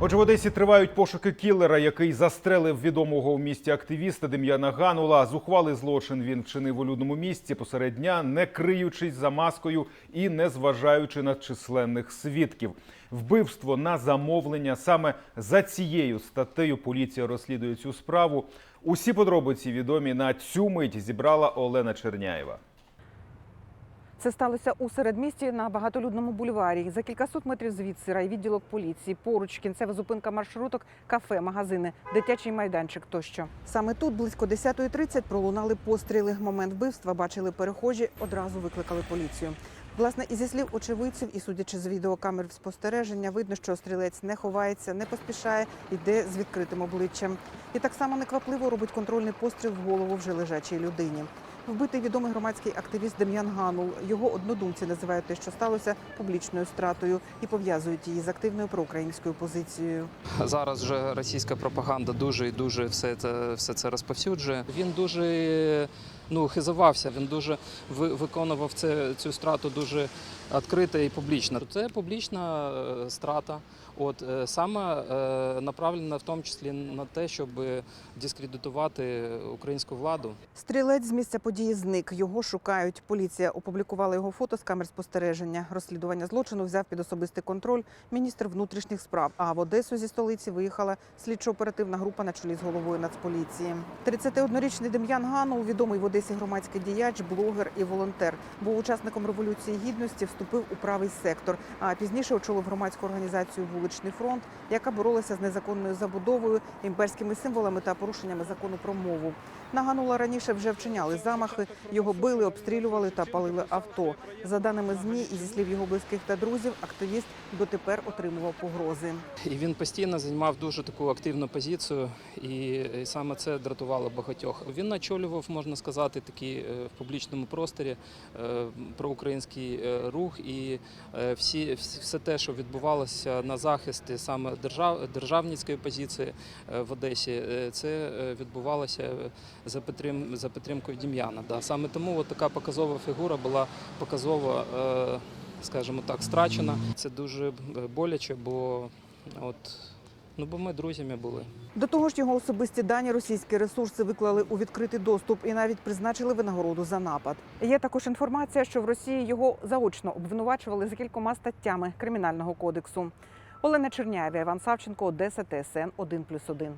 Отже, в Одесі тривають пошуки кілера, який застрелив відомого у місті активіста Дем'яна Ганула. Зухвалий злочин він вчинив у людному місці посеред дня, не криючись за маскою і не зважаючи на численних свідків. Вбивство на замовлення саме за цією статтею поліція розслідує цю справу. Усі подробиці відомі на цю мить зібрала Олена Черняєва. Це сталося у середмісті на багатолюдному бульварі. За кількасот метрів звідси райвідділок поліції, поруч кінцева зупинка маршруток, кафе, магазини, дитячий майданчик тощо. Саме тут близько 10.30 пролунали постріли. Момент вбивства бачили перехожі, одразу викликали поліцію. Власне, і зі слів очевидців, і судячи з відеокамер спостереження, видно, що стрілець не ховається, не поспішає, йде з відкритим обличчям. І так само неквапливо робить контрольний постріл в голову вже лежачій людині. Вбитий відомий громадський активіст Дем'ян Ганул. Його однодумці називають те, що сталося публічною стратою, і пов'язують її з активною проукраїнською позицією. Зараз вже російська пропаганда дуже і дуже все це все це розповсюджує. Він дуже ну хизувався. Він дуже виконував це цю страту дуже відкрито і публічно. Це публічна е, страта. От е, саме е, направлена в тому числі на те, щоб дискредитувати українську владу. Стрілець з місця події зник. Його шукають. Поліція опублікувала його фото з камер спостереження. Розслідування злочину взяв під особистий контроль міністр внутрішніх справ. А в Одесу зі столиці виїхала слідчо-оперативна група на чолі з головою Нацполіції. 31-річний Дем'ян Ганул, відомий в Одесі громадський діяч, блогер і волонтер. Був учасником революції гідності, вступив у правий сектор. А пізніше очолив громадську організацію Вуличний фронт, яка боролася з незаконною забудовою, імперськими символами та порушеннями закону про мову. На Ганула раніше вже вчиняли замахи, його били, обстрілювали та палили авто. За даними ЗМІ і зі слів його близьких та друзів, активіст дотепер отримував погрози. І він постійно займав дуже таку активну позицію, і і саме це дратувало багатьох. Він очолював, можна сказати, такий е, в публічному просторі е, проукраїнський е, рух, і е, всі, все те, що відбувалося на захисті саме держав, державницької позиції е, в Одесі, е, це е, відбувалося за підтримкою Дім'яна. Да. Саме тому от така показова фігура була показово, е, скажімо так, страчена. Це дуже е, боляче, бо от. Ну, бо ми друзями були. До того ж, його особисті дані російські ресурси виклали у відкритий доступ і навіть призначили винагороду за напад. Є також інформація, що в Росії його заочно обвинувачували за кількома статтями кримінального кодексу. Олена Черняєва, Іван Савченко, Одеса, ТСН 1+,1.